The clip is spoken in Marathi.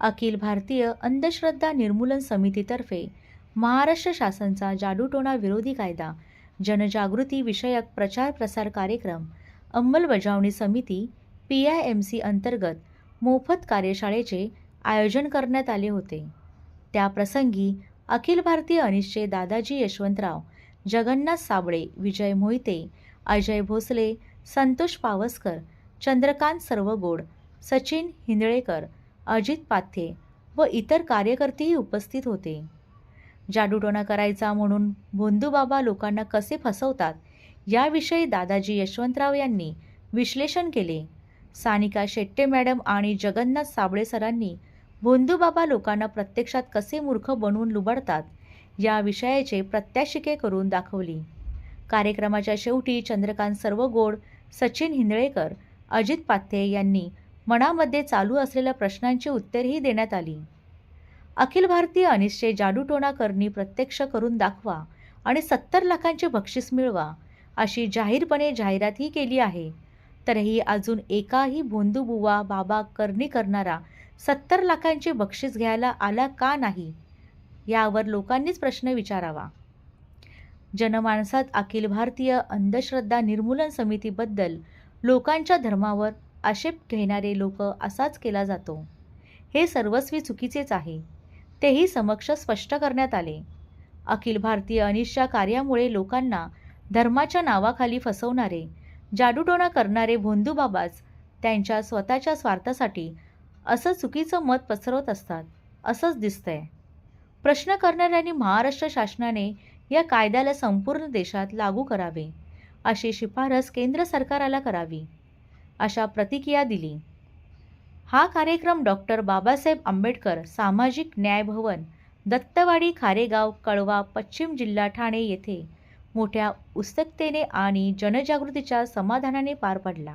अखिल भारतीय अंधश्रद्धा निर्मूलन समितीतर्फे महाराष्ट्र शासनचा जादूटोणा विरोधी कायदा जनजागृती विषयक प्रचार प्रसार कार्यक्रम अंमलबजावणी समिती पी आय एम सी अंतर्गत मोफत कार्यशाळेचे आयोजन करण्यात आले होते. त्याप्रसंगी अखिल भारतीय अनिश्चय दादाजी यशवंतराव जगन्नाथ साबळे विजय मोहिते अजय भोसले संतोष पावसकर चंद्रकांत सर्वगोड सचिन हिंदळेकर अजित पाथे व इतर कार्यकर्तेही उपस्थित होते. जादूटोणा करायचा म्हणून भोंदूबाबा लोकांना कसे फसवतात याविषयी दादाजी यशवंतराव यांनी विश्लेषण केले. सानिका शेट्टे मॅडम आणि जगन्नाथ साबळे सरांनी भोंदूबाबा लोकांना प्रत्यक्षात कसे मूर्ख बनवून लुबाडतात या विषयाचे प्रत्याशिके करून दाखवली. कार्यक्रमाच्या शेवटी चंद्रकांत सर्वगोड सचिन हिंदळेकर अजित पाथे यांनी मनामध्ये चालू असलेल्या प्रश्नांची उत्तरेही देण्यात आली. अखिल भारतीय अनिश्चय जादूटोणा करणी प्रत्यक्ष करून दाखवा आणि सत्तर लाखांचे बक्षीस मिळवा अशी जाहीरपणे जाहिरातही केली आहे. तरीही अजून एकाही भोंदूबुवा बाबा करणी करणारा सत्तर लाखांचे बक्षीस घ्यायला आला का नाही? यावर लोकांनीच प्रश्न विचारावा. जनमानसात अखिल भारतीय अंधश्रद्धा निर्मूलन समितीबद्दल लोकांच्या धर्मावर आक्षेप घेणारे लोक असाच केला जातो. हे सर्वस्वी चुकीचेच आहे. तेही समक्ष स्पष्ट करण्यात आले. अखिल भारतीय अनिशच्या कार्यामुळे लोकांना धर्माच्या नावाखाली फसवणारे जादूटोणा करणारे भोंदूबाबाच त्यांच्या स्वतःच्या स्वार्थासाठी असं चुकीचं मत पसरवत असतात असंच दिसतंय. प्रश्न करणाऱ्यांनी महाराष्ट्र शासनाने या कायद्याला संपूर्ण देशात लागू करावे अशी शिफारस केंद्र सरकाराला करावी. अशा प्रतिक्रिया दिली. हा कार्यक्रम डॉक्टर बाबासाहेब आंबेडकर सामाजिक न्याय भवन दत्तवाडी खारेगाव कळवा पश्चिम जिल्हा ठाणे येथे मोठ्या उत्सुकतेने आणि जनजागृतीच्या समाधानाने पार पडला.